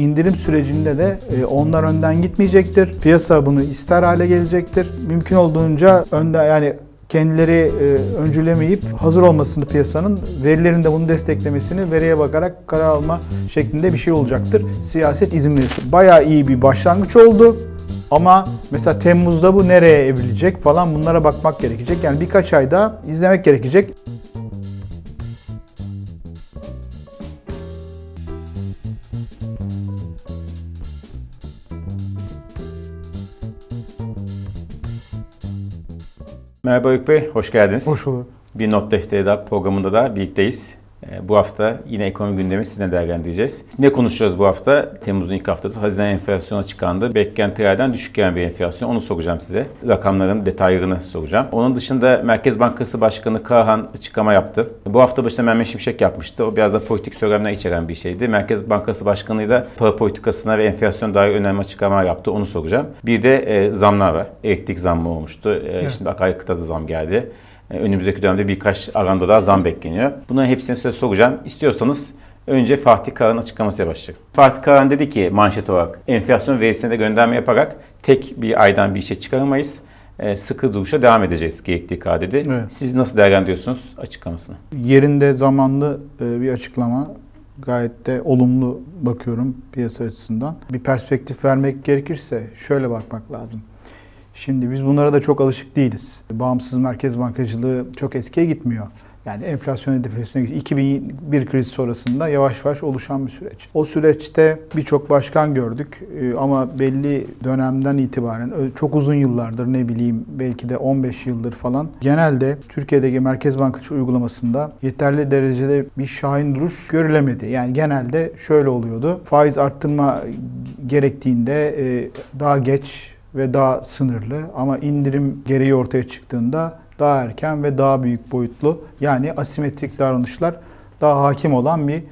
İndirim sürecinde de e, onlar önden gitmeyecektir. Piyasa bunu ister hale gelecektir. Mümkün olduğunca önde yani kendileri e, öncülemeyip hazır olmasını piyasanın verilerin de bunu desteklemesini veriye bakarak karar alma şeklinde bir şey olacaktır. Siyaset izin verirse. Bayağı iyi bir başlangıç oldu. Ama mesela Temmuz'da bu nereye evrilecek falan bunlara bakmak gerekecek. Yani birkaç ay daha izlemek gerekecek. Merhaba Öykü Bey, hoş geldiniz. Hoş bulduk. Bir Not Defteri programında da birlikteyiz. Ee, Bu hafta yine ekonomi gündemi sizinle değerlendireceğiz. Ne konuşacağız bu hafta? Temmuz'un ilk haftası Haziran enflasyonu açıklandı. Beklentilerden düşük gelen bir enflasyon. Onu soracağım size. Rakamların detaylarını soracağım. Onun dışında Merkez Bankası Başkanı Kahan açıklama yaptı. Bu hafta başında Mehmet Şimşek yapmıştı. O biraz da politik söylemler içeren bir şeydi. Merkez Bankası Başkanı da para politikasına ve enflasyon dair önemli açıklamalar yaptı. Onu soracağım. Bir de e, zamlar var. Elektrik zammı olmuştu. E, Şimdi akaryakıta da zam geldi. E, Önümüzdeki dönemde birkaç aranda daha zam bekleniyor. Bunların hepsini size soracağım. İstiyorsanız önce Fatih Kağan'ın açıklamasıyla başlayalım. Fatih Kağan dedi ki manşet olarak enflasyon verisine de gönderme yaparak tek bir aydan bir şey çıkaramayız. E, Sıkı duruşa devam edeceğiz kadar dedi. Evet. Siz nasıl değerlendiriyorsunuz açıklamasını? yerinde zamanlı e, bir açıklama. Gayet de olumlu bakıyorum piyasa açısından. Bir perspektif vermek gerekirse şöyle bakmak lazım. Şimdi biz bunlara da çok alışık değiliz. Bağımsız merkez bankacılığı çok eskiye gitmiyor. Yani enflasyon hedefine 2001 krizi sonrasında yavaş yavaş oluşan bir süreç. O süreçte birçok başkan gördük e, ama belli dönemden itibaren çok uzun yıllardır ne bileyim belki de 15 yıldır falan genelde Türkiye'deki merkez bankacılığı uygulamasında yeterli derecede bir şahin duruş görülemedi. Yani genelde şöyle oluyordu. Faiz arttırma gerektiğinde e, daha geç ve daha sınırlı ama indirim gereği ortaya çıktığında daha erken ve daha büyük boyutlu yani asimetrik davranışlar daha hakim olan bir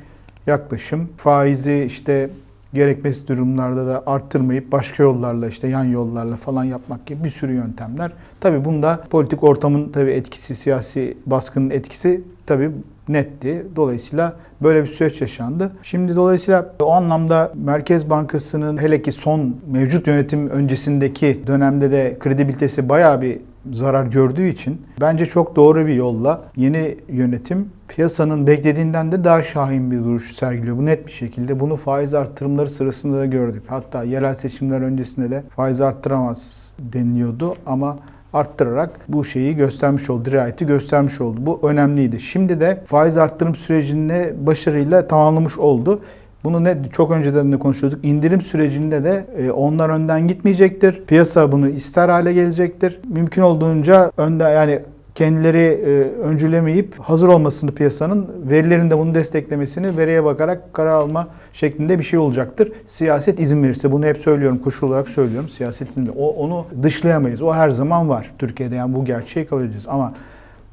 yaklaşım. Faizi işte gerekmesi durumlarda da arttırmayıp başka yollarla işte yan yollarla falan yapmak gibi bir sürü yöntemler. Tabii bunda politik ortamın tabii etkisi, siyasi baskının etkisi tabii netti. Dolayısıyla böyle bir süreç yaşandı. Şimdi dolayısıyla o anlamda Merkez Bankası'nın hele ki son mevcut yönetim öncesindeki dönemde de kredibilitesi bayağı bir zarar gördüğü için bence çok doğru bir yolla yeni yönetim piyasanın beklediğinden de daha şahin bir duruş sergiliyor. Bu net bir şekilde. Bunu faiz arttırımları sırasında da gördük. Hatta yerel seçimler öncesinde de faiz arttıramaz deniliyordu ama arttırarak bu şeyi göstermiş oldu, dirayeti göstermiş oldu. Bu önemliydi. Şimdi de faiz arttırım sürecini başarıyla tamamlamış oldu. Bunu ne çok önceden de konuşuyorduk. İndirim sürecinde de e, onlar önden gitmeyecektir. Piyasa bunu ister hale gelecektir. Mümkün olduğunca önde yani kendileri e, öncülemeyip hazır olmasını piyasanın verilerin de bunu desteklemesini veriye bakarak karar alma şeklinde bir şey olacaktır. Siyaset izin verirse bunu hep söylüyorum koşul olarak söylüyorum. Siyaset izin. O, onu dışlayamayız. O her zaman var Türkiye'de yani bu gerçeği kabul edeceğiz ama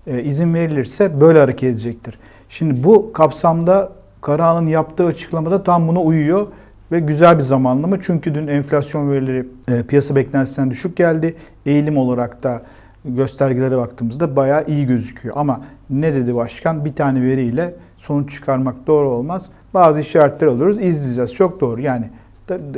e, izin verilirse böyle hareket edecektir. Şimdi bu kapsamda Karahan'ın yaptığı açıklamada tam buna uyuyor ve güzel bir zamanlama. Çünkü dün enflasyon verileri e, piyasa beklentisinden düşük geldi. Eğilim olarak da göstergelere baktığımızda bayağı iyi gözüküyor. Ama ne dedi başkan? Bir tane veriyle sonuç çıkarmak doğru olmaz. Bazı işaretler alıyoruz, izleyeceğiz. Çok doğru. Yani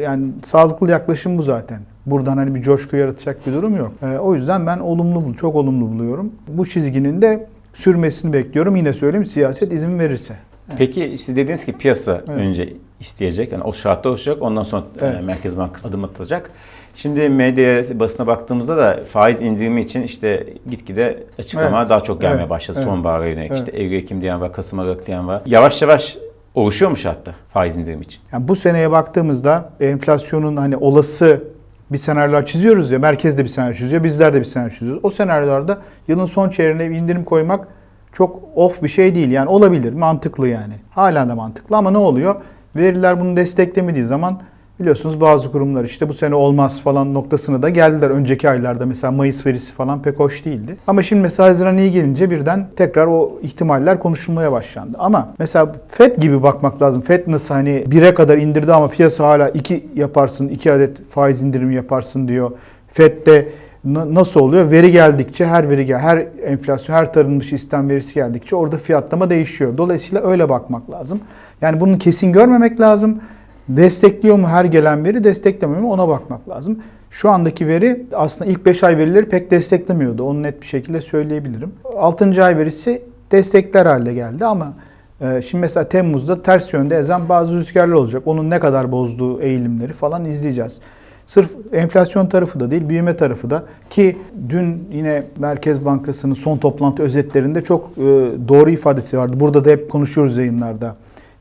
yani sağlıklı yaklaşım bu zaten. Buradan hani bir coşku yaratacak bir durum yok. E, o yüzden ben olumlu, bul- çok olumlu buluyorum. Bu çizginin de sürmesini bekliyorum. Yine söyleyeyim siyaset izin verirse. Peki siz dediniz ki piyasa Evet. önce isteyecek. Yani o şartta oluşacak. Ondan sonra e, Evet. Merkez Bankası adım atacak. Şimdi medyaya, basına baktığımızda da faiz indirimi için işte gitgide açıklamalar Evet. daha çok gelmeye Evet. başladı. Evet. Sonbahara yönelik. Evet. İşte Eylül, Ekim diyen var, Kasım, Aralık diyen var. Yavaş yavaş oluşuyor mu şartta faiz indirimi için? Yani bu seneye baktığımızda enflasyonun hani olası bir senaryolar çiziyoruz ya, merkez de bir senaryo çiziyor, bizler de bir senaryo çiziyoruz. O senaryolarda yılın son çeyreğine bir indirim koymak çok off bir şey değil. Yani olabilir, mantıklı yani. Hala da mantıklı ama ne oluyor? Veriler bunu desteklemediği zaman biliyorsunuz bazı kurumlar işte bu sene olmaz falan noktasına da geldiler. Önceki aylarda mesela Mayıs verisi falan pek hoş değildi. Ama şimdi mesela Haziran iyi gelince birden tekrar o ihtimaller konuşulmaya başlandı. Ama mesela FED gibi bakmak lazım. FED nasıl hani 1'e kadar indirdi ama piyasa hala 2 yaparsın, 2 adet faiz indirimi yaparsın diyor. FED de na- nasıl oluyor? Veri geldikçe her veri gel, her enflasyon, her tarınmış istihdam verisi geldikçe orada fiyatlama değişiyor. Dolayısıyla öyle bakmak lazım. Yani bunu kesin görmemek lazım. Destekliyor mu her gelen veri, desteklemiyor mu ona bakmak lazım. Şu andaki veri aslında ilk 5 ay verileri pek desteklemiyordu. Onu net bir şekilde söyleyebilirim. 6. ay verisi destekler halde geldi ama e, şimdi mesela Temmuz'da ters yönde ezen bazı rüzgarlar olacak. Onun ne kadar bozduğu eğilimleri falan izleyeceğiz. Sırf enflasyon tarafı da değil, büyüme tarafı da ki dün yine Merkez Bankası'nın son toplantı özetlerinde çok e, doğru ifadesi vardı. Burada da hep konuşuyoruz yayınlarda.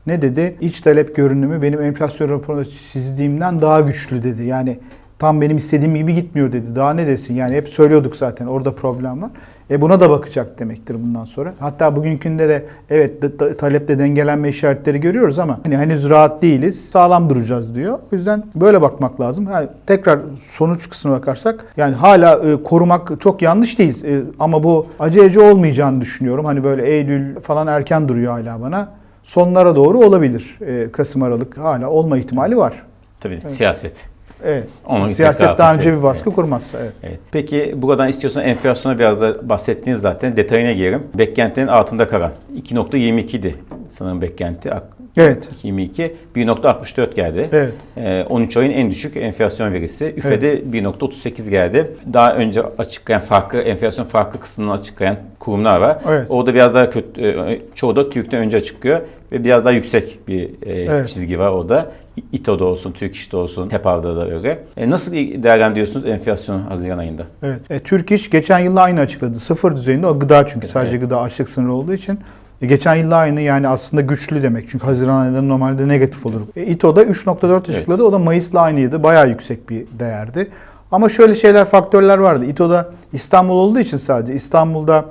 Ne dedi? İç talep görünümü benim enflasyon raporunda çizdiğimden daha güçlü dedi. Yani tam benim istediğim gibi gitmiyor dedi. Daha ne desin? Yani hep söylüyorduk zaten orada problem var. E buna da bakacak demektir bundan sonra. Hatta bugünkünde de evet talepte dengelenme işaretleri görüyoruz ama hani henüz rahat değiliz. Sağlam duracağız diyor. O yüzden böyle bakmak lazım. Yani tekrar sonuç kısmına bakarsak yani hala e, korumak çok yanlış değil. E, ama bu aceleci olmayacağını düşünüyorum. Hani böyle Eylül falan erken duruyor hala bana. Sonlara doğru olabilir. E, Kasım Aralık hala olma ihtimali var. Tabii siyaset. Evet. Onun Siyaset daha önce bir baskı kurmazsa. Evet. Evet. Peki buradan istiyorsan enflasyona biraz da bahsettiniz zaten. Detayına girelim. Beklentilerin altında kalan 2.22 idi sanırım beklenti. Evet. 22 1.64 geldi. Evet. Ee, 13 ayın en düşük enflasyon verisi. Üfe'de 1.38 geldi. Daha önce açıklayan farklı enflasyon farklı kısmını açıklayan kurumlar var. Evet. Orada biraz daha kötü e, çoğu da TÜİK'ten önce açıklıyor ve biraz daha yüksek bir e, Evet. çizgi var orada. İTO'da olsun, Türk İş'te olsun, TEPAV'da da öyle. E, nasıl değerlendiriyorsunuz enflasyonu Haziran ayında? Evet. E, Türk İş geçen yıl aynı açıkladı. Sıfır düzeyinde o gıda çünkü sadece Evet. gıda açlık sınırı olduğu için. E, geçen yıl aynı yani aslında güçlü demek. Çünkü Haziran ayında normalde negatif olur. E, İTO'da 3.4 açıkladı. O da Mayıs'la aynıydı. Bayağı yüksek bir değerdi. Ama şöyle şeyler, faktörler vardı. İTO'da İstanbul olduğu için sadece İstanbul'da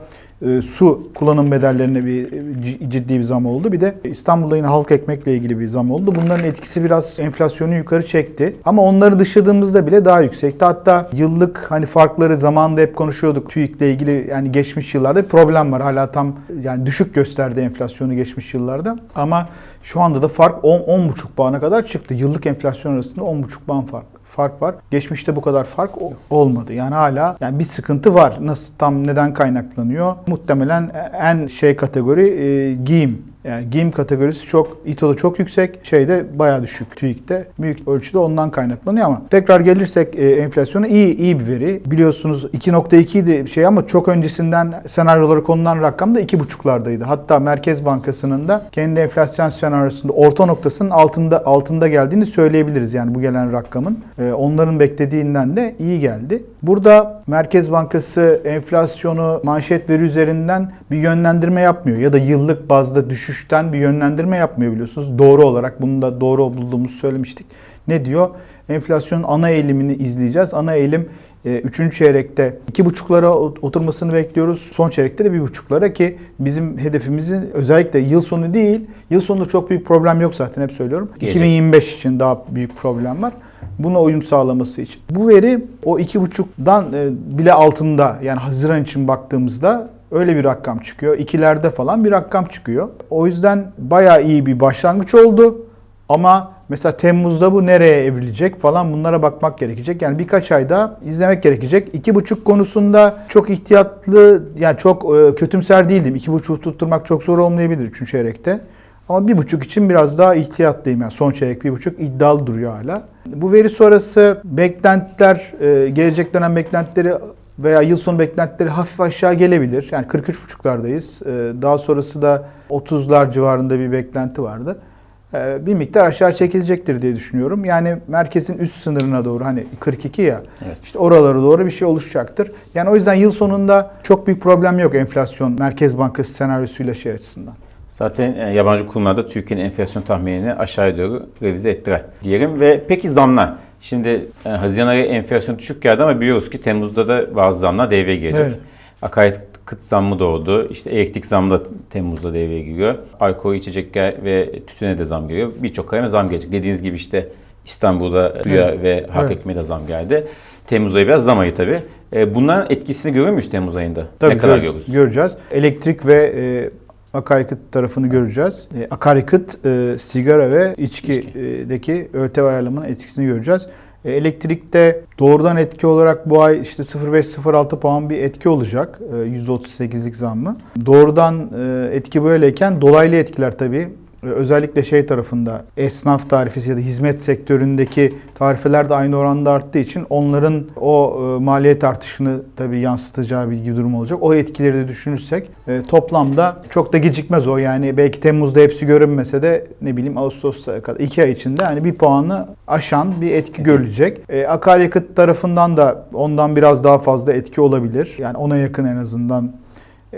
e, su kullanım bedellerine bir e, ciddi bir zam oldu. Bir de İstanbul'da yine halk ekmekle ilgili bir zam oldu. Bunların etkisi biraz enflasyonu yukarı çekti. Ama onları dışladığımızda bile daha yüksekti. Hatta yıllık hani farkları zamanında hep konuşuyorduk TÜİK'le ilgili yani geçmiş yıllarda problem var. Hala tam yani düşük gösterdi enflasyonu geçmiş yıllarda. Ama şu anda da fark 10 10,5 puana kadar çıktı. Yıllık enflasyon arasında 10,5 puan fark fark var. Geçmişte bu kadar fark olmadı. Yani hala yani bir sıkıntı var. Nasıl tam neden kaynaklanıyor? Muhtemelen en şey kategori e, giyim. Yani giyim kategorisi çok İTO'da çok yüksek, şeyde bayağı düşük TÜİK'te. Büyük ölçüde ondan kaynaklanıyor ama tekrar gelirsek e, enflasyona iyi iyi bir veri. Biliyorsunuz 2.2 idi şey ama çok öncesinden senaryolara konulan rakam da 2.5'lardaydı. Hatta Merkez Bankası'nın da kendi enflasyon senaryosunda orta noktasının altında altında geldiğini söyleyebiliriz. Yani bu gelen rakamın. E, onların beklediğinden de iyi geldi. Burada Merkez Bankası enflasyonu manşet veri üzerinden bir yönlendirme yapmıyor ya da yıllık bazda düşüşten bir yönlendirme yapmıyor biliyorsunuz. Doğru olarak bunu da doğru bulduğumuzu söylemiştik. Ne diyor? Enflasyonun ana eğilimini izleyeceğiz. Ana eğilim 3. çeyrekte 2,5'lara oturmasını bekliyoruz. Son çeyrekte de 1,5'lara ki bizim hedefimizin özellikle yıl sonu değil, yıl sonunda çok büyük problem yok zaten hep söylüyorum. Gelecek. 2025 için daha büyük problem var. Buna uyum sağlaması için. Bu veri o 2,5'dan e, bile altında yani Haziran için baktığımızda öyle bir rakam çıkıyor. İkilerde falan bir rakam çıkıyor. O yüzden bayağı iyi bir başlangıç oldu. Ama mesela Temmuz'da bu nereye evrilecek falan bunlara bakmak gerekecek. Yani birkaç ayda izlemek gerekecek. İki buçuk konusunda çok ihtiyatlı yani çok e, kötümser değildim. İki buçuğu tutturmak çok zor olmayabilir üçüncü çeyrekte. Ama bir buçuk için biraz daha ihtiyatlıyım. Yani son çeyrek bir buçuk iddialı duruyor hala. Bu veri sonrası beklentiler, e, gelecek dönem beklentileri veya yıl sonu beklentileri hafif aşağı gelebilir. Yani 43,5'lardayız. E, Daha sonrası da 30'lar civarında bir beklenti vardı. E, Bir miktar aşağı çekilecektir diye düşünüyorum. Yani merkezin üst sınırına doğru hani 42 ya Evet. işte oralara doğru bir şey oluşacaktır. Yani o yüzden yıl sonunda çok büyük problem yok enflasyon Merkez Bankası senaryosuyla şey açısından. Zaten e, yabancı kurumlar da Türkiye'nin enflasyon tahminini aşağıya doğru revize ettiler diyelim. Ve peki zamlar? Şimdi e, Haziran ayı enflasyon düşük geldi ama biliyoruz ki Temmuz'da da bazı zamlar devreye girecek. Evet. Akaryakıt zammı da oldu. İşte elektrik zammı da Temmuz'da devreye giriyor. Alkol içecekler ve tütüne de zam geliyor. Birçok kaleme zam gelecek. Dediğiniz gibi işte İstanbul'da suya Evet. ve hak Evet. ekmeğe de zam geldi. Temmuz ayı biraz zam ayı tabii. E, bunların etkisini görüyor muyuz Temmuz ayında? Tabii ne kadar gör- görürüz? göreceğiz. Elektrik ve e, akaryakıt tarafını göreceğiz. E, akaryakıt, e, sigara ve içkideki ÖTV ayarlamanın etkisini göreceğiz. E, elektrikte doğrudan etki olarak bu ay işte 0.5-0.6 puan bir etki olacak. E, %38'lik zammı. Doğrudan e, etki böyleyken dolaylı etkiler tabii e, özellikle şey tarafında esnaf tarifesi ya da hizmet sektöründeki tarifeler de aynı oranda arttığı için onların o e, maliyet artışını tabii yansıtacağı bir durum olacak. O etkileri de düşünürsek e, toplamda çok da gecikmez o. Yani belki Temmuz'da hepsi görünmese de ne bileyim Ağustos'a kadar 2 ay içinde hani bir puanı aşan bir etki görülecek. E, akaryakıt tarafından da ondan biraz daha fazla etki olabilir. Yani ona yakın en azından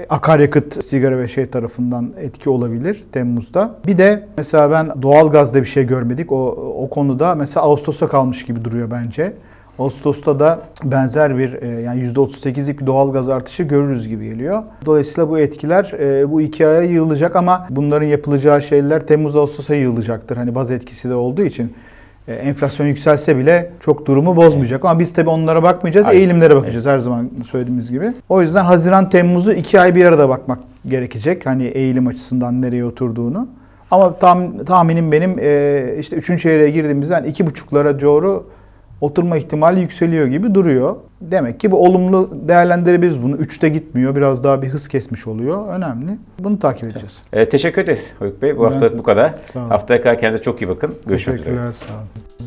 akaryakıt, sigara ve şey tarafından etki olabilir Temmuz'da. Bir de mesela ben doğalgazda bir şey görmedik. O, o konuda mesela Ağustos'a kalmış gibi duruyor bence. Ağustos'ta da benzer bir e, yani %38'lik bir doğalgaz artışı görürüz gibi geliyor. Dolayısıyla bu etkiler e, bu iki aya yığılacak ama bunların yapılacağı şeyler Temmuz-Ağustos'a yığılacaktır. Hani baz etkisi de olduğu için. E, Enflasyon yükselse bile çok durumu bozmayacak. Ama biz tabii onlara bakmayacağız, Aynen. eğilimlere bakacağız her zaman söylediğimiz gibi. O yüzden Haziran Temmuz'u iki ay bir arada bakmak gerekecek. Hani eğilim açısından nereye oturduğunu. Ama tam, tahminim benim e, işte üçüncü çeyreğe girdiğimizden iki buçuklara doğru oturma ihtimali yükseliyor gibi duruyor. Demek ki bu olumlu değerlendirebiliriz bunu. Üçte gitmiyor. Biraz daha bir hız kesmiş oluyor. Önemli. Bunu takip edeceğiz. E, teşekkür ederiz Haluk Bey. Bu Ben- haftalık bu kadar. Haftaya kadar kendinize çok iyi bakın. Görüşmek üzere. Teşekkürler. Sağ olun.